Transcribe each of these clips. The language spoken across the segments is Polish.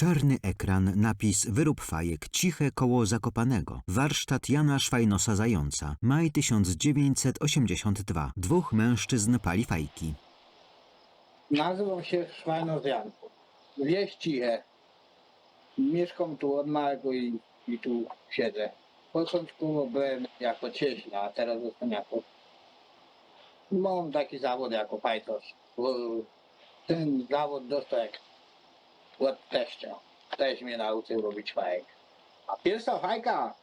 Czarny ekran, napis Wyrób fajek, ciche koło Zakopanego. Warsztat Jana Szwajnosa Zająca. Maj 1982. Dwóch mężczyzn pali fajki. Nazywam się Szwajnos Jan. Wieś ciche. Mieszkam tu od małego i, i tu siedzę. Początkowo byłem jako cieśla, a teraz jestem jako... Mam taki zawód jako pajtos. bo Ten zawód dostał jak od teścia. Teść mnie nauczył robić fajek. A pierwsza fajka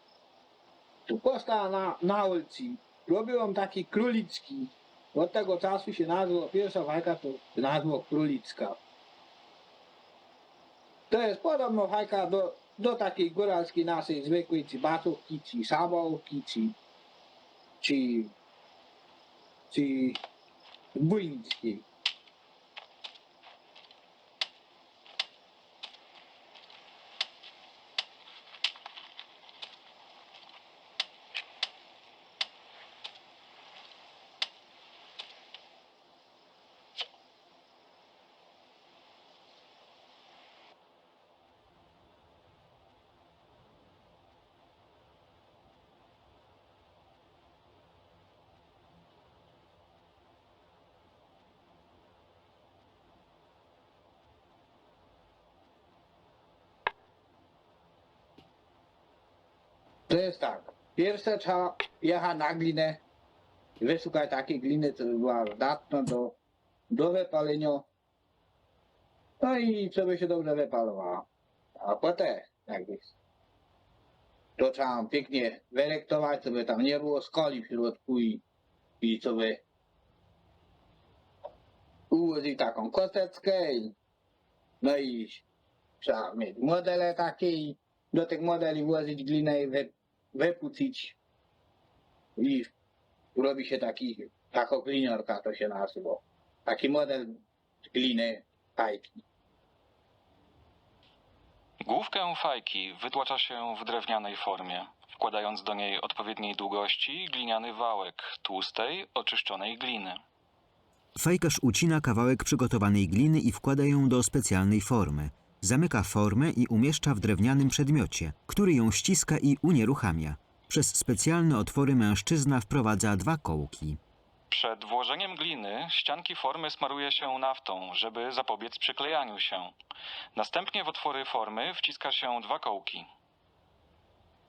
tu powstała na, na ulicy. Robiłem taki królicki. Od tego czasu się nazwa, pierwsza fajka to nazwa królicka. To jest podobno fajka do, do takiej góralskiej naszej zwykłej, czy batówki, czy sabałki, czy, czy, czy bujnickiej. To jest tak. Pierwsze trzeba jechać na glinę. Wyszukać takiej gliny, co by była zdatna do, do wypalenia. No i co by się dobrze wypalowała. A potem, jak jest, to trzeba pięknie wyrektować, żeby tam nie było skoli w środku i, i ułożyć taką kosteczkę i, no i trzeba mieć modele takie i do tych modeli włożyć glinę i wy, wypucić i robi się taki, taką gliniorka to się nazywa. Taki model gliny fajki. Główkę fajki wytłacza się w drewnianej formie, wkładając do niej odpowiedniej długości gliniany wałek tłustej, oczyszczonej gliny. Fajkarz ucina kawałek przygotowanej gliny i wkłada ją do specjalnej formy. Zamyka formę i umieszcza w drewnianym przedmiocie, który ją ściska i unieruchamia. Przez specjalne otwory mężczyzna wprowadza dwa kołki. Przed włożeniem gliny ścianki formy smaruje się naftą, żeby zapobiec przyklejaniu się. Następnie w otwory formy wciska się dwa kołki.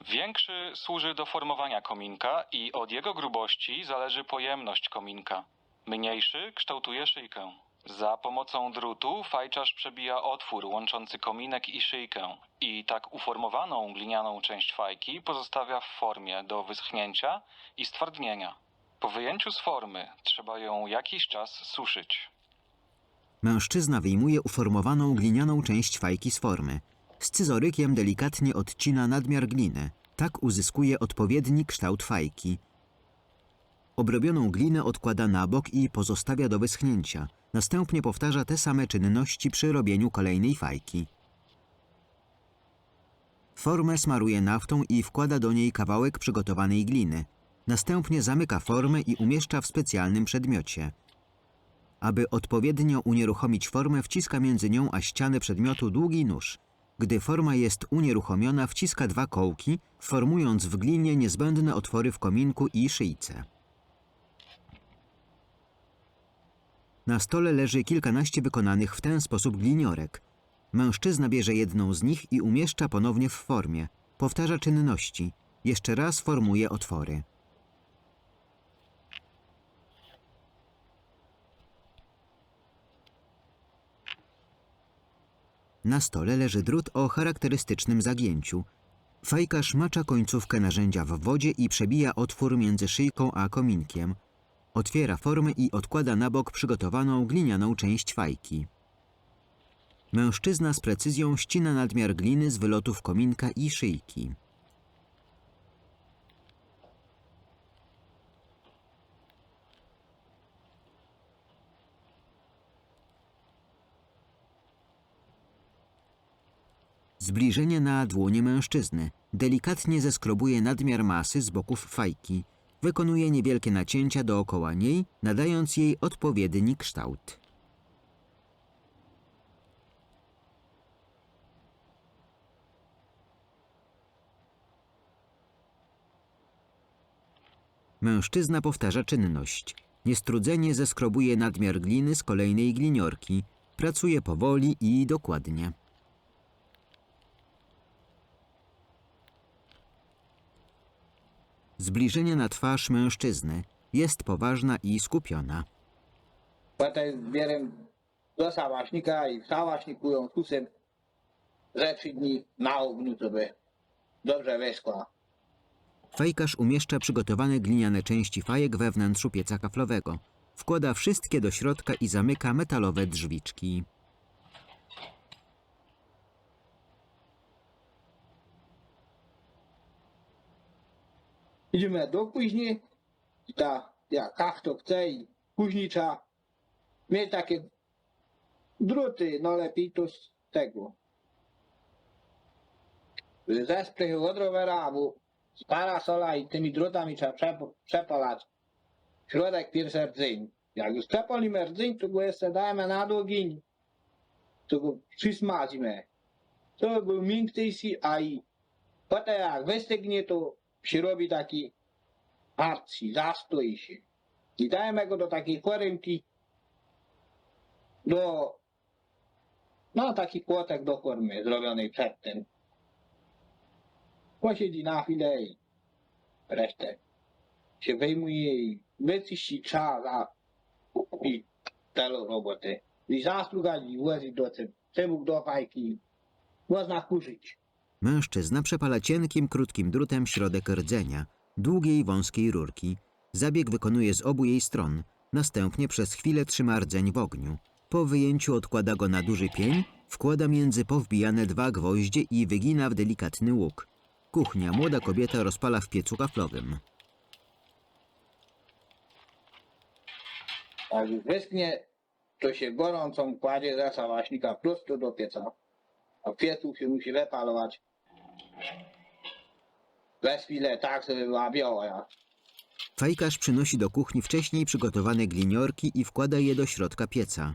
Większy służy do formowania kominka i od jego grubości zależy pojemność kominka. Mniejszy kształtuje szyjkę. Za pomocą drutu fajczarz przebija otwór łączący kominek i szyjkę i tak uformowaną glinianą część fajki pozostawia w formie do wyschnięcia i stwardnienia. Po wyjęciu z formy trzeba ją jakiś czas suszyć. Mężczyzna wyjmuje uformowaną glinianą część fajki z formy. Scyzorykiem delikatnie odcina nadmiar gliny. Tak uzyskuje odpowiedni kształt fajki. Obrobioną glinę odkłada na bok i pozostawia do wyschnięcia. Następnie powtarza te same czynności przy robieniu kolejnej fajki. Formę smaruje naftą i wkłada do niej kawałek przygotowanej gliny. Następnie zamyka formę i umieszcza w specjalnym przedmiocie. Aby odpowiednio unieruchomić formę, wciska między nią a ścianę przedmiotu długi nóż. Gdy forma jest unieruchomiona, wciska dwa kołki, formując w glinie niezbędne otwory w kominku i szyjce. Na stole leży kilkanaście wykonanych w ten sposób gliniorek. Mężczyzna bierze jedną z nich i umieszcza ponownie w formie. Powtarza czynności. Jeszcze raz formuje otwory. Na stole leży drut o charakterystycznym zagięciu. Fajkarz macza końcówkę narzędzia w wodzie i przebija otwór między szyjką a kominkiem. Otwiera formę i odkłada na bok przygotowaną glinianą część fajki. Mężczyzna z precyzją ścina nadmiar gliny z wylotów kominka i szyjki. Zbliżenie na dłonie mężczyzny. Delikatnie zeskrobuje nadmiar masy z boków fajki. Wykonuje niewielkie nacięcia dookoła niej, nadając jej odpowiedni kształt. Mężczyzna powtarza czynność. Niestrudzenie zeskrobuje nadmiar gliny z kolejnej gliniorki. Pracuje powoli i dokładnie. Zbliżenie na twarz mężczyzny jest poważna i skupiona. Potem bierem do sałaśnika i w sałaśniku ją kusem ze trzy dni na ogniu, żeby dobrze wyschła. Fajkarz umieszcza przygotowane gliniane części fajek we wnętrzu pieca kaflowego. Wkłada wszystkie do środka i zamyka metalowe drzwiczki. Idziemy do kuźni, i ta, jak kto chce i kuźnicza mieć takie druty, no lepiej to z tego. Ze sprychy od rowera, bo z parasola i tymi drutami trzeba przep- przepalać środek pierwszy rdzyń. Jak już przepolimy rdzyń, to go jeszcze dajemy na ogień, to go przysmadzimy. To był miękki, a i potem jak wystygnie, to się robi taki arci, zastoi się. I dajemy go do takiej foremki, do, no taki kłotek do formy zrobionej przedtem. Posiedzi na chwilę i resztę się wyjmuje i wyczyści czas i tyle roboty. I zastrugać i włożyć do cebuk do fajki. Można kurzyć. Mężczyzna przepala cienkim, krótkim drutem środek rdzenia, długiej, wąskiej rurki. Zabieg wykonuje z obu jej stron. Następnie przez chwilę trzyma rdzeń w ogniu. Po wyjęciu odkłada go na duży pień, wkłada między powbijane dwa gwoździe i wygina w delikatny łuk. Kuchnia młoda kobieta rozpala w piecu kaflowym. Jak wyschnie, to się gorącą kładzie ze sałaśnika prosto do pieca. A piecu się musi wypalować. Bez chwilę tak, żeby była biała. Fajkarz przynosi do kuchni wcześniej przygotowane gliniorki i wkłada je do środka pieca.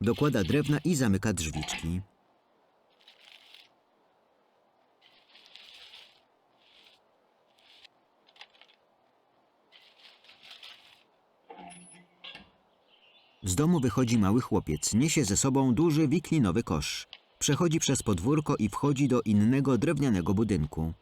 Dokłada drewna i zamyka drzwiczki. Z domu wychodzi mały chłopiec. Niesie ze sobą duży wiklinowy kosz. Przechodzi przez podwórko i wchodzi do innego drewnianego budynku.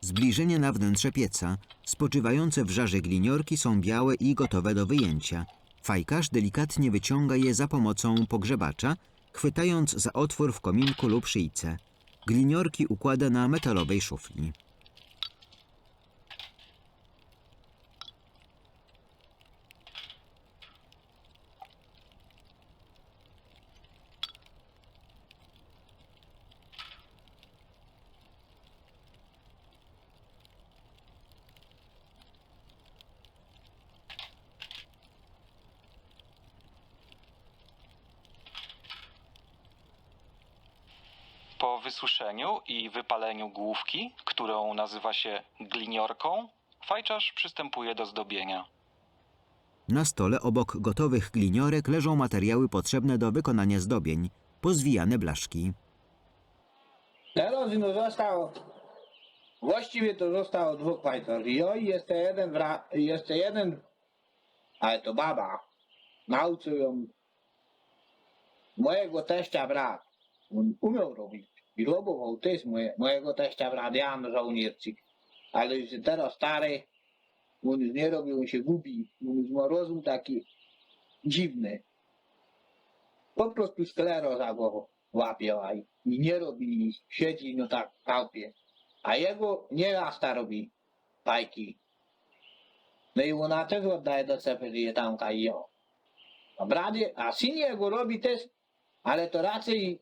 Zbliżenie na wnętrze pieca. Spoczywające w żarze gliniorki są białe i gotowe do wyjęcia. Fajkarz delikatnie wyciąga je za pomocą pogrzebacza, chwytając za otwór w kominku lub szyjce. Gliniorki układa na metalowej szufli. Po wysuszeniu i wypaleniu główki, którą nazywa się gliniorką, fajczarz przystępuje do zdobienia. Na stole obok gotowych gliniorek leżą materiały potrzebne do wykonania zdobień, pozwijane blaszki. Teraz no zostało, właściwie to zostało dwóch fajtów. I oj, jeszcze jeden, wra, jeszcze jeden, ale to baba, nauczył ją mojego teścia brat. On umiał robić i robował też moje, mojego teścia brat, Jan żołnierczyk. Ale już teraz stary, on już nie robi, on się gubi, on już ma rozum taki dziwny. Po prostu skleroza go łapie i i nie robi, i siedzi no tak w chałupie. A jego niewiasta robi bajki. No i ona też oddaje do cepery tamka i ją. A a syn jego robi też, ale to raczej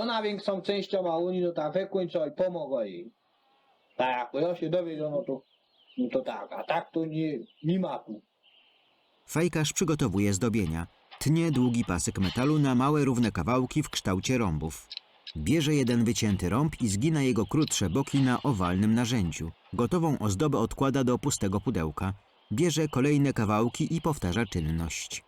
ona większą częścią, a oni no tak wykończą i pomogą jej. Tak, jak ja się dowiedział, no to, no to tak, a tak to nie, nie ma tu. Przygotowuje zdobienia. Tnie długi pasek metalu na małe równe kawałki w kształcie rąbów. Bierze jeden wycięty rąb i zgina jego krótsze boki na owalnym narzędziu. Gotową ozdobę odkłada do pustego pudełka. Bierze kolejne kawałki i powtarza czynność.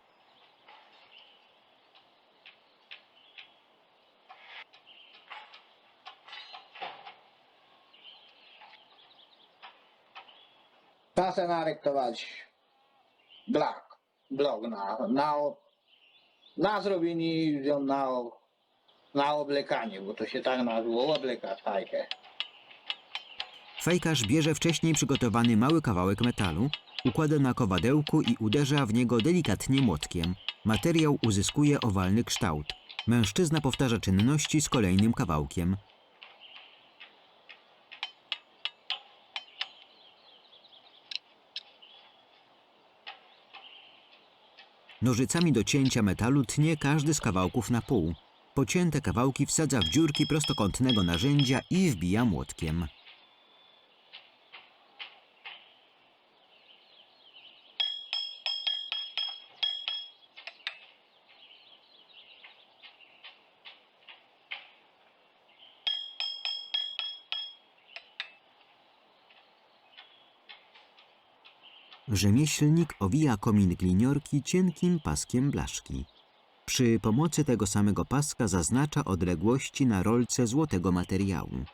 Czasem narektować blok, blok na, na, na zrobienie, na, na oblekanie, bo to się tak nazywa, oblekać fajkę. Fajkarz bierze wcześniej przygotowany mały kawałek metalu, układa na kowadełku i uderza w niego delikatnie młotkiem. Materiał uzyskuje owalny kształt. Mężczyzna powtarza czynności z kolejnym kawałkiem. Nożycami do cięcia metalu tnie każdy z kawałków na pół. Pocięte kawałki wsadza w dziurki prostokątnego narzędzia i wbija młotkiem. Rzemieślnik owija komin gliniorki cienkim paskiem blaszki. Przy pomocy tego samego paska zaznacza odległości na rolce złotego materiału.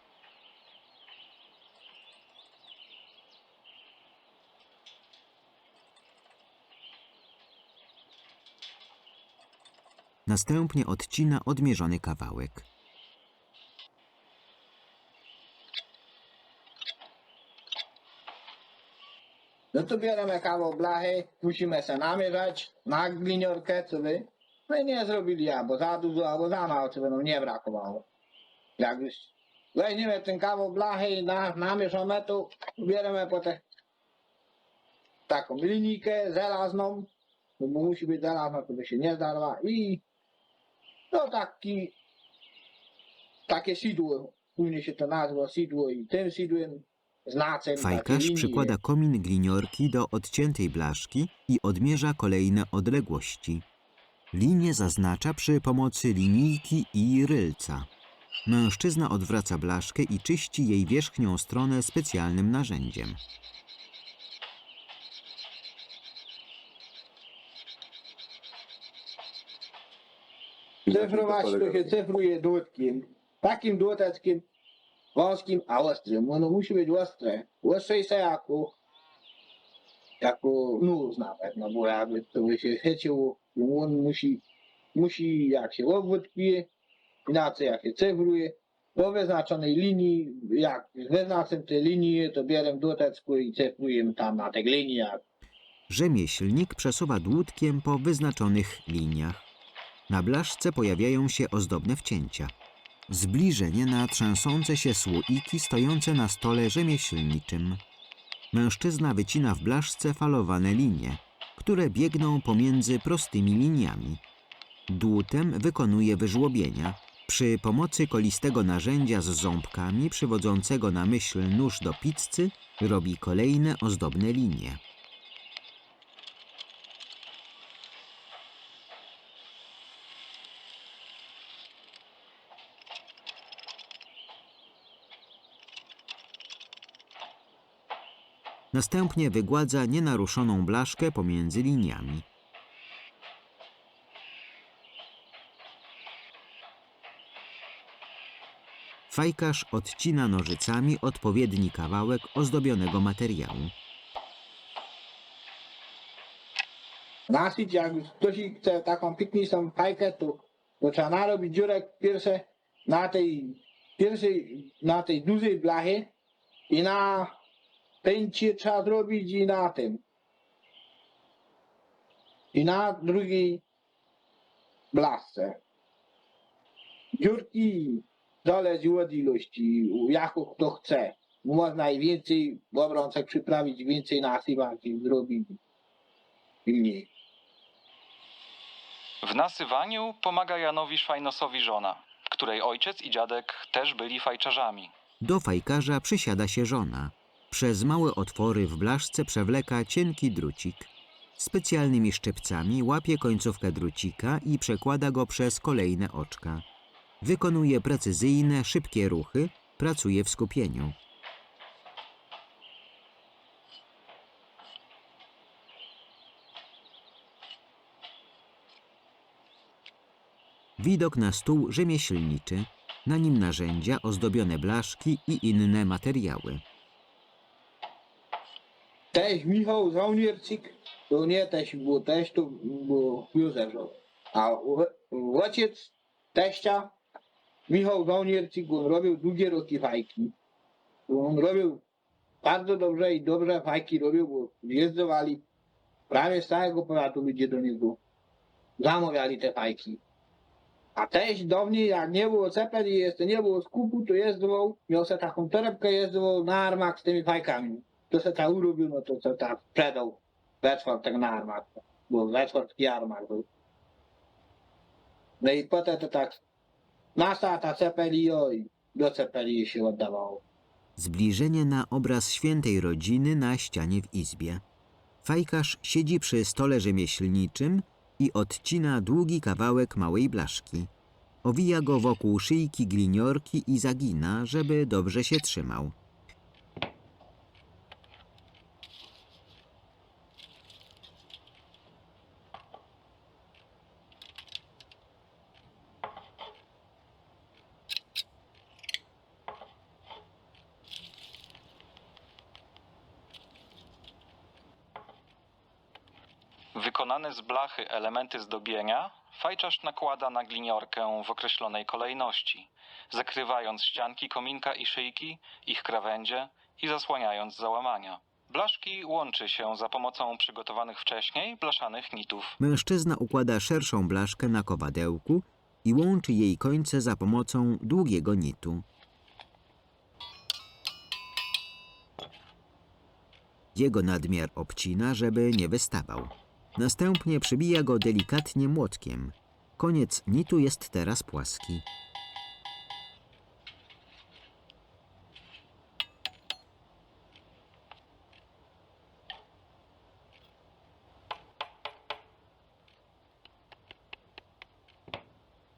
Następnie odcina odmierzony kawałek. No to bierzemy kawał blachy, musimy se namierzać na gliniorkę, co wy? My nie zrobili albo za dużo, albo za mało, co by nam nie brakowało. Jak już weźmiemy ten kawał blachy i na, namierzamy, to bierzemy potem taką linijkę żelazną, no bo musi być żelazna, to by się nie zdarła i no taki takie sidło, później się to nazywa sidło i tym sidłem Fajkarz przykłada komin gliniorki do odciętej blaszki i odmierza kolejne odległości. Linię zaznacza przy pomocy linijki i rylca. Mężczyzna odwraca blaszkę i czyści jej wierzchnią stronę specjalnym narzędziem. Cyfrować to się cyfruje dłutkiem. Takim dłuteckim, wąskim, a ostrym. Ono musi być ostre. Ostrzejsze jako, jako nóż nawet, no bo jakby to by się chyciło, on musi, musi jak się obwód pije, inaczej jak się cyfruje, po wyznaczonej linii, jak wyznaczę te linie, to bierę dłutecku i cyfruję tam na tych liniach. Rzemieślnik przesuwa dłutkiem po wyznaczonych liniach. Na blaszce pojawiają się ozdobne wcięcia. Zbliżenie na trzęsące się słoiki stojące na stole rzemieślniczym. Mężczyzna wycina w blaszce falowane linie, które biegną pomiędzy prostymi liniami. Dłutem wykonuje wyżłobienia. Przy pomocy kolistego narzędzia z ząbkami przywodzącego na myśl nóż do pizzy robi kolejne ozdobne linie. Następnie wygładza nienaruszoną blaszkę pomiędzy liniami. Fajkarz odcina nożycami odpowiedni kawałek ozdobionego materiału. Nasić, jak ktoś chce taką pikniczną fajkę, to, to trzeba narobić dziurek pierwsze na tej pierwszej, na tej dużej blachy i na pęcie trzeba zrobić i na tym. I na drugiej blaszce. Dziurki zależy od ilości, jaką kto chce. Można i więcej w obrączek przyprawić, więcej nasypać i zrobić i mniej. W nasywaniu pomaga Janowi Szwajnosowi żona, której ojciec i dziadek też byli fajczarzami. Do fajkarza przysiada się żona. Przez małe otwory w blaszce przewleka cienki drucik. Specjalnymi szczypcami łapie końcówkę drucika i przekłada go przez kolejne oczka. Wykonuje precyzyjne, szybkie ruchy, pracuje w skupieniu. Widok na stół rzemieślniczy, na nim narzędzia, ozdobione blaszki i inne materiały. Teś Michał Żołnierczyk, to nie teś był teś, to był Józef. A ojciec teścia, Michał Żołnierczyk, on robił długie roki fajki. On robił bardzo dobrze i dobrze fajki robił, bo jezdowali prawie z całego powiatu ludzie do niego. Zamawiali te fajki. A teś do mnie, jak nie było cepel i jeszcze nie było skupu, to jezdował, miał se taką torebkę, jezdował na armach z tymi fajkami. To se ta urobił, no to se ta sprzedał Wetford tak na armach, bo Wetfordski armach był. No i potem to tak nasa ta cepeli o, i do cepeli się oddawało. Zbliżenie na obraz świętej rodziny na ścianie w izbie. Fajkarz siedzi przy stole rzemieślniczym i odcina długi kawałek małej blaszki. Owija go wokół szyjki gliniorki i zagina, żeby dobrze się trzymał. Elementy zdobienia fajczarz nakłada na gliniorkę w określonej kolejności, zakrywając ścianki kominka i szyjki, ich krawędzie i zasłaniając załamania. Blaszki łączy się za pomocą przygotowanych wcześniej blaszanych nitów. Mężczyzna układa szerszą blaszkę na kowadełku i łączy jej końce za pomocą długiego nitu. Jego nadmiar obcina, żeby nie wystawał. Następnie przybija go delikatnie młotkiem. Koniec nitu jest teraz płaski.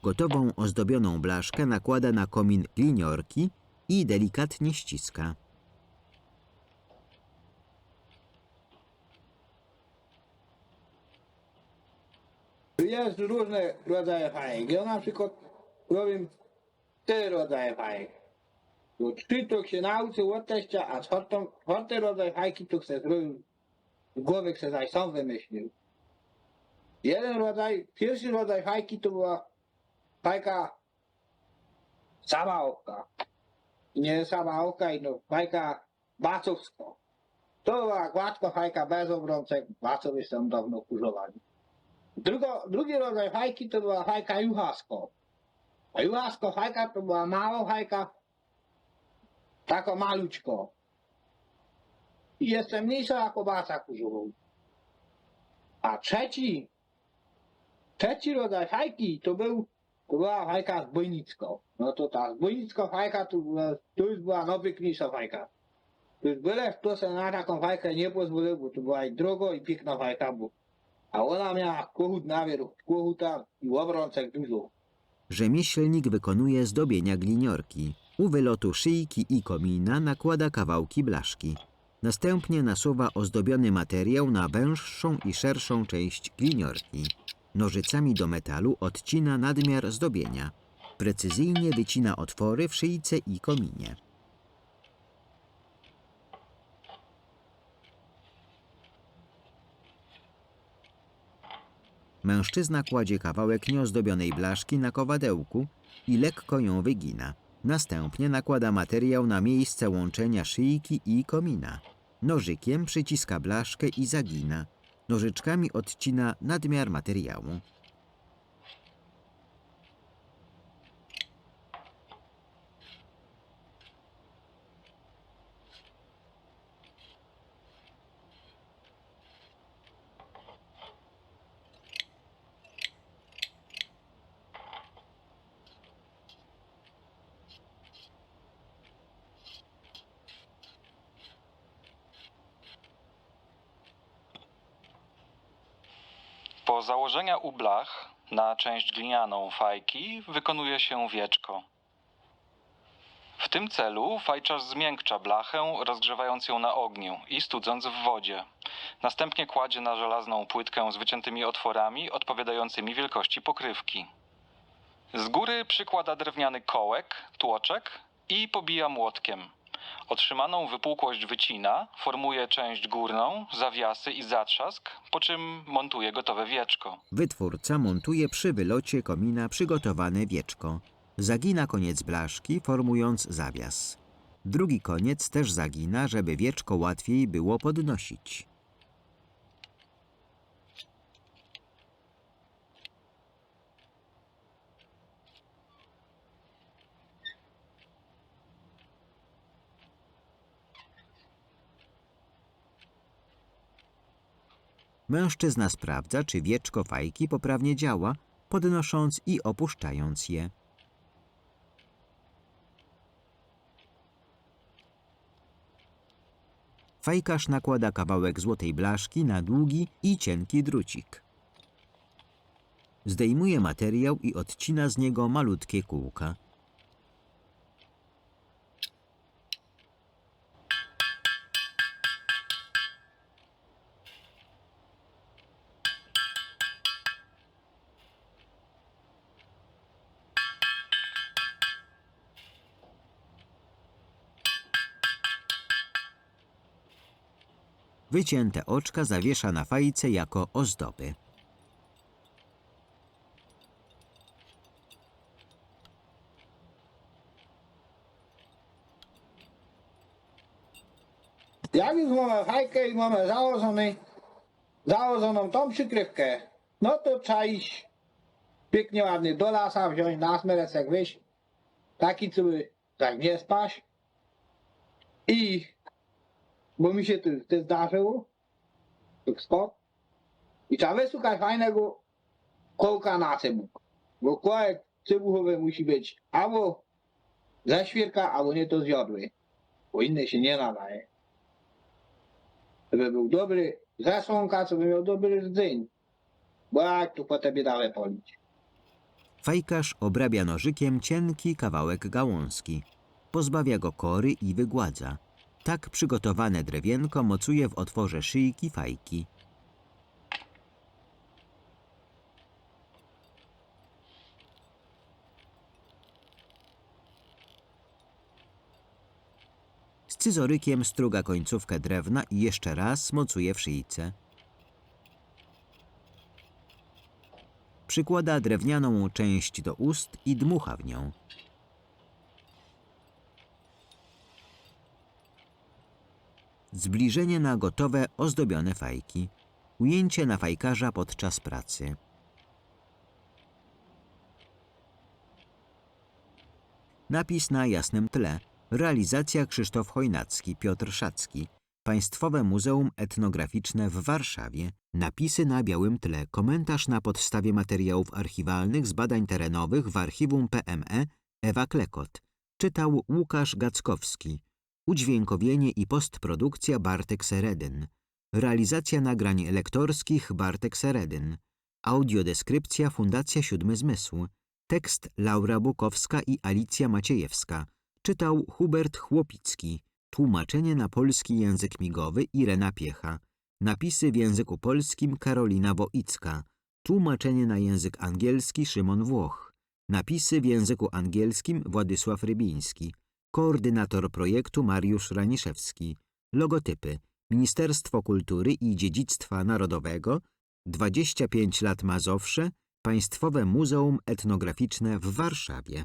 Gotową ozdobioną blaszkę nakłada na komin gliniorki i delikatnie ściska. Jest różne rodzaje fajek. Ja na przykład robię cztery rodzaje fajek. Trzy to się nauczył od teścia, a czwartą, czwarty rodzaj fajki to chcę zrobił w głowie chcę zaś sam wymyślił. Jeden rodzaj, pierwszy rodzaj fajki to była fajka sama oka. Nie sama oka, i no fajka bacowska. To była gładka fajka bez obrączek, bacowie są dawno kurzowani. Drugo, drugi rodzaj fajki to była fajka juchasko. A juchasko fajka to była mała fajka, taka maluczko. I jeszcze mniejsza jak obaca kurzową. A trzeci, trzeci rodzaj fajki to był, to była fajka zbojnicka. No to ta zbojnicka fajka to, to już była najpiękniejsza fajka. To już byle kto se na taką fajkę nie pozwolił, bo to była i drogo i piękna fajka, bo a ona miała kohut wieru, kohuta i obrączek dużo. Rzemieślnik wykonuje zdobienia gliniorki. U wylotu szyjki i komina nakłada kawałki blaszki. Następnie nasuwa ozdobiony materiał na węższą i szerszą część gliniorki. Nożycami do metalu odcina nadmiar zdobienia. Precyzyjnie wycina otwory w szyjce i kominie. Mężczyzna kładzie kawałek nieozdobionej blaszki na kowadełku i lekko ją wygina. Następnie nakłada materiał na miejsce łączenia szyjki i komina. Nożykiem przyciska blaszkę i zagina. Nożyczkami odcina nadmiar materiału. Po założenia u blach na część glinianą fajki wykonuje się wieczko. W tym celu fajczarz zmiękcza blachę, rozgrzewając ją na ogniu i studząc w wodzie. Następnie kładzie na żelazną płytkę z wyciętymi otworami odpowiadającymi wielkości pokrywki. Z góry przykłada drewniany kołek, tłoczek i pobija młotkiem. Otrzymaną wypukłość wycina, formuje część górną, zawiasy i zatrzask, po czym montuje gotowe wieczko. Wytwórca montuje przy wylocie komina przygotowane wieczko. Zagina koniec blaszki, formując zawias. Drugi koniec też zagina, żeby wieczko łatwiej było podnosić. Mężczyzna sprawdza, czy wieczko fajki poprawnie działa, podnosząc i opuszczając je. Fajkarz nakłada kawałek złotej blaszki na długi i cienki drucik. Zdejmuje materiał i odcina z niego malutkie kółka. Wycięte oczka zawiesza na fajce jako ozdoby. Jak już mamy fajkę i mamy założony, założoną tą przykrywkę, no to trzeba iść pięknie ładny do lasa, wziąć na smerecek wyjść, taki, co by tak nie spać i, bo mi się to, to zdarzyło, tak skok, i trzeba wysłuchać fajnego kołka na cybuch, bo kołek cybuchowy musi być albo ze świerka, albo nie to zjodły, bo inny się nie nadaje żeby był dobry zasłonka, żeby miał dobry rdzeń. Bo jak tu potem biedawę polić. Fajkarz obrabia nożykiem cienki kawałek gałązki. Pozbawia go kory i wygładza. Tak przygotowane drewienko mocuje w otworze szyjki fajki. Scyzorykiem struga końcówkę drewna i jeszcze raz mocuje w szyjce. Przykłada drewnianą część do ust i dmucha w nią. Zbliżenie na gotowe, ozdobione fajki. Ujęcie na fajkarza podczas pracy. Napis na jasnym tle. Realizacja Krzysztof Chojnacki, Piotr Szacki. Państwowe Muzeum Etnograficzne w Warszawie. Napisy na białym tle. Komentarz na podstawie materiałów archiwalnych z badań terenowych w archiwum PME Ewa Klekot. Czytał Łukasz Gackowski. Udźwiękowienie i postprodukcja Bartek Seredyn. Realizacja nagrań lektorskich Bartek Seredyn. Audiodeskrypcja Fundacja Siódmy Zmysł. Tekst Laura Bukowska i Alicja Maciejewska. Czytał Hubert Chłopicki. Tłumaczenie na polski język migowy Irena Piecha. Napisy w języku polskim Karolina Woicka. Tłumaczenie na język angielski Szymon Włoch. Napisy w języku angielskim Władysław Rybiński. Koordynator projektu Mariusz Raniszewski. Logotypy Ministerstwo Kultury i Dziedzictwa Narodowego 25 lat Mazowsze Państwowe Muzeum Etnograficzne w Warszawie.